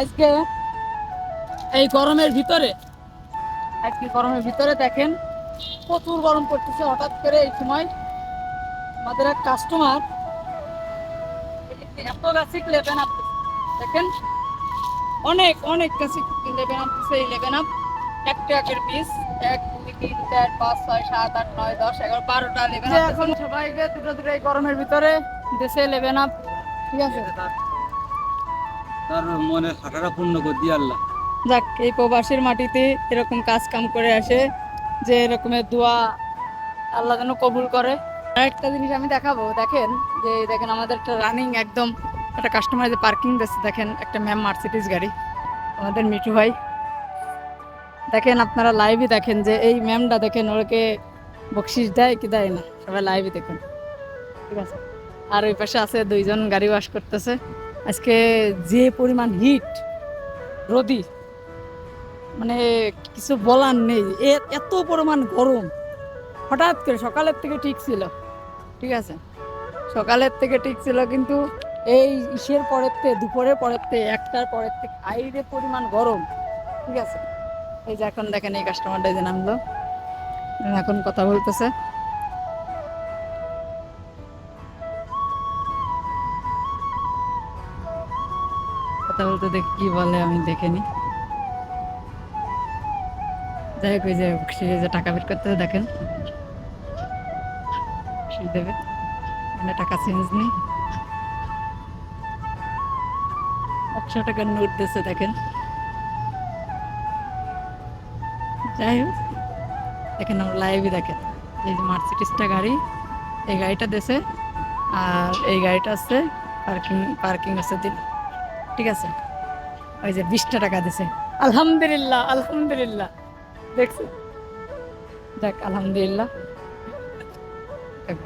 আজকে এই গরমের ভিতরে আজকে গরমের ভিতরে দেখেন প্রচুর গরম পড়তেছে। হঠাৎ করে এই সময় আমাদের এক কাস্টমার এত গাছে লেবেন আপ দেখেন অনেক অনেক গাছে লেবেন আপতেছে এই লেবেন আপ। এক টাকার পিস এক দুই তিন চার পাঁচ ছয় সাত আট নয় দশ এগারো বারোটা লেবেন এখন সবাইকে দুটো দুটো এই গরমের ভিতরে দেশে লেবেন আপ। ঠিক আছে? তার মনে হাঁটাটা পূর্ণ করে দিয়ে আল্লাহ। যাক, এই প্রবাসীর মাটিতে এরকম কাজ কাম করে আসে যে এরকমের দোয়া আল্লাহ যেন কবুল করে। আরেকটা জিনিস আমি দেখাবো, দেখেন যে দেখেন আমাদের একটা রানিং একদম একটা কাস্টমার যে পার্কিং দিচ্ছে, দেখেন একটা ম্যাম মার্সিডিস গাড়ি, আমাদের মিঠু ভাই। দেখেন আপনারা লাইভই দেখেন যে এই ম্যামটা দেখেন ওকে বকশিস দেয় কি দেয় না, সবাই লাইভই দেখুন। ঠিক আছে? আর ওই পাশে আছে দুইজন গাড়ি ওয়াশ করতেছে। আজকে যে পরিমাণ হিট রোদি মানে কিছু বলার নেই। এত পরিমাণ গরম। হঠাৎ করে সকালের থেকে ঠিক ছিল, ঠিক আছে? সকালের থেকে ঠিক ছিল কিন্তু এই ইসের পরের থেকে, দুপুরের পরের থেকে, একটার পরের থেকে আইরে পরিমাণ গরম, ঠিক আছে? এই যে এখন দেখেন এই কাস্টমারটা যে নামলো। এখন কথা বলতেছে। কথা বলতে দেখি কি বলে আমি দেখিনি যাই হোক, ওই যে সে যে টাকা বের করতে দেখেন। দেবে। মানে টাকা চেঞ্জ নেই। একশো টাকার নোট দিচ্ছে দেখেন। যাই হোক, দেখেন আমার লাইভই দেখেন। এই যে মার্সিডিসটা গাড়ি, এই গাড়িটা দেশে আর এই গাড়িটা আছে পার্কিং পার্কিং আছে দিন। ঠিক আছে? ওই যে বিশটা টাকা দিছে। আলহামদুলিল্লাহ আলহামদুলিল্লাহ। দেখছি? দেখ, আলহামদুলিল্লাহ।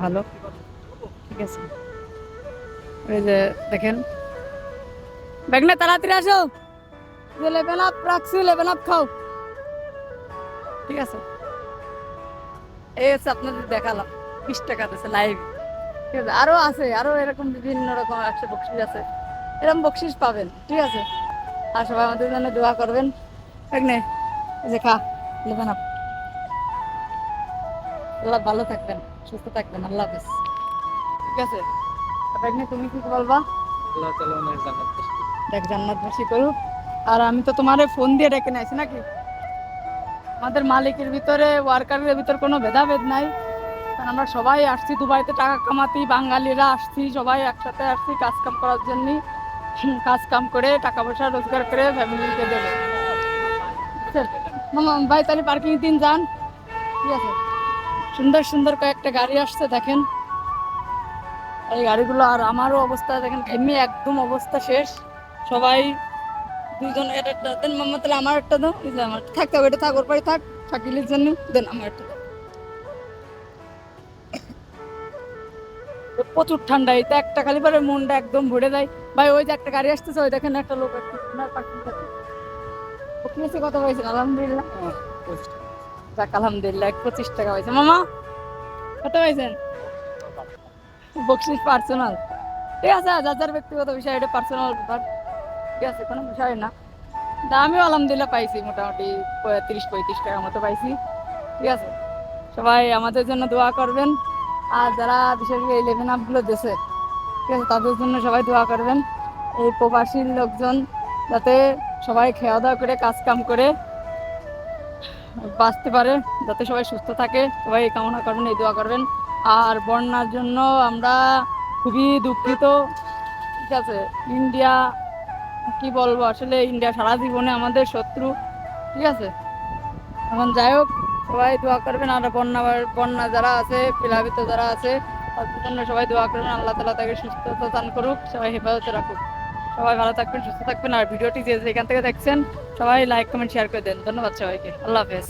ভালো। ঠিক আছে? ওই যে দেখেন। ব্যাগনে তাড়াতাড়ি আসো। লেভেল আপ রাখছি লেভেল আপ খাও। ঠিক আছে? এই হচ্ছে আপনাদের দেখালাম। বিশ টাকা দিছে লাইভ ঠিক আছে? আরও আছে, আরও এরকম বিভিন্ন রকম একশো বকশিস আছে। এরকম বকশিস পাবেন ঠিক আছে? আর সবাই আমাদের জন্য দোয়া করবেন। যে খা লেভেন আপ আল্লাহ ভালো থাকবেন সুস্থ থাকবেন আল্লাহ হাফেজ। ঠিক আছে? তুমি কি বলবা? ওনার জান্নাত। দেখ জান্নাতবাসী করুক। আর আমি তো তোমারে ফোন দিয়ে ডেকে নাইছি নাকি? আমাদের মালিকের ভিতরে ওয়ার্কারের ভিতর কোনো ভেদাভেদ নাই। কারণ আমরা সবাই আসছি দুবাইতে টাকা কামাতি বাঙালিরা আসছি সবাই একসাথে আসছি কাজ কাম করার জন্য কাজ কাম করে টাকা পয়সা রোজগার করে ফ্যামিলিকে দেবে। ভাই, তাহলে পার্কিং দিন যান। ঠিক আছে? সুন্দর সুন্দর কয়েকটা গাড়ি আসছে, দেখেন। এই গাড়িগুলো আর আমারও অবস্থা, দেখেন এমনি একদম অবস্থা শেষ। সবাই দুজন একটা দেন, মাম্মা, তাহলে আমার একটা দাও। আমার থাকতে হবে এটা থাক, ওর পাড়ে থাক। শাকিলের জন্য দেন, আমার একটা। প্রচুর ঠান্ডা এটা একটা খালি পরে মনটা একদম ভরে যায়। ভাই, ওই যে একটা গাড়ি আসতেছে, ওই দেখেন একটা লোক এসে কথা বলছেন আলহামদুলিল্লাহ। যাক, আলহামদুলিল্লাহ, এক পঁচিশ টাকা হয়েছে মামা, কত পাইছেন? বকশিস পার্সোনাল ঠিক আছে, যার যার ব্যক্তিগত বিষয়, এটা পার্সোনাল ব্যাপার। ঠিক আছে, কোনো বিষয় না। তা আমিও আলহামদুলিল্লাহ পাইছি, মোটামুটি তিরিশ পঁয়ত্রিশ টাকার মতো পাইছি। ঠিক আছে, সবাই আমাদের জন্য দোয়া করবেন। আর যারা বিশেষ করে ইলেভেন আপগুলো দেশে ঠিক আছে, তাদের জন্য সবাই দোয়া করবেন। এই প্রবাসীর লোকজন যাতে সবাই খাওয়া দাওয়া করে কাজ কাম করে, বাঁচতে পারে, যাতে সবাই সুস্থ থাকে, সবাই এই কামনা করবেন, এই দোয়া করবেন। আর বন্যার জন্য আমরা খুবই দুঃখিত। ঠিক আছে, ইন্ডিয়া, কি বলব, আসলে ইন্ডিয়া সারা জীবনে আমাদের শত্রু। ঠিক আছে, এখন যাই হোক, সবাই দোয়া করবেন। আর বন্যা বন্যা যারা আছে, প্লাবিত যারা আছে তাদের জন্য সবাই দোয়া করবেন, আল্লাহ তালা তাকে সুস্থতা দান করুক, সবাই হেফাজতে রাখুক। সবাই ভালো থাকবেন, সুস্থ থাকবেন, আর ভিডিওটি যে যেখান থেকে দেখছেন, সবাই লাইক কমেন্ট শেয়ার করে দেন। ধন্যবাদ সবাইকে। আল্লাহ হাফেজ।